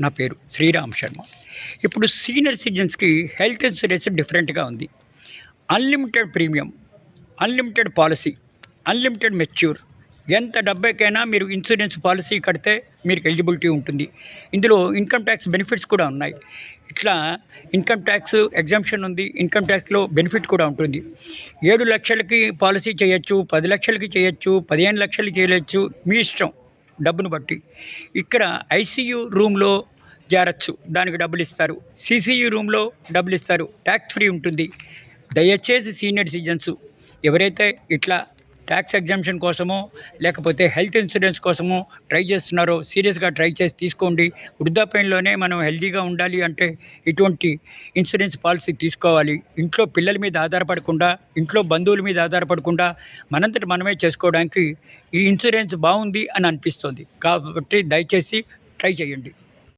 నా పేరు శ్రీరామ్ శర్మ. ఇప్పుడు సీనియర్ సిటిజన్స్కి హెల్త్ ఇన్సూరెన్స్ డిఫరెంట్గా ఉంది. Unlimited premium unlimited policy unlimited mature. ఎంత డబ్బైకైనా మీరు ఇన్సూరెన్స్ పాలసీ కడితే మీకు ఎలిజిబిలిటీ ఉంటుంది. ఇందులో ఇన్కమ్ ట్యాక్స్ బెనిఫిట్స్ కూడా ఉన్నాయి. ఇట్లా ఇన్కమ్ ట్యాక్స్ ఎగ్జామ్షన్ ఉంది. ఇన్కమ్ ట్యాక్స్లో బెనిఫిట్ కూడా ఉంటుంది. ఏడు లక్షలకి పాలసీ చేయొచ్చు పది లక్షలకి చేయొచ్చు పదిహేను లక్షలకి చేయవచ్చు మీ ఇష్టం. డబ్బును బట్టి. ఇక్కడ ఐసీయూ రూమ్లో జారచ్చు. దానికి డబ్బులు ఇస్తారు. సీసీయూ రూమ్లో డబ్బులు ఇస్తారు. ట్యాక్స్ ఫ్రీ ఉంటుంది. దయచేసి సీనియర్ సిటిజన్స్ ఎవరైతే ఇట్లా ట్యాక్స్ ఎగ్జామ్షన్ కోసమో లేకపోతే హెల్త్ ఇన్సూరెన్స్ కోసమో ట్రై చేస్తున్నారో సీరియస్గా ట్రై చేసి తీసుకోండి. వృద్ధాప్యంలోనే మనం హెల్తీగా ఉండాలి అంటే ఇటువంటి ఇన్సూరెన్స్ పాలసీ తీసుకోవాలి. ఇంట్లో పిల్లల మీద ఆధారపడకుండా ఇంట్లో బంధువుల మీద ఆధారపడకుండా మనంతటి మనమే చేసుకోవడానికి ఈ ఇన్సూరెన్స్ బాగుంది అని అనిపిస్తుంది. కాబట్టి దయచేసి ట్రై చేయండి.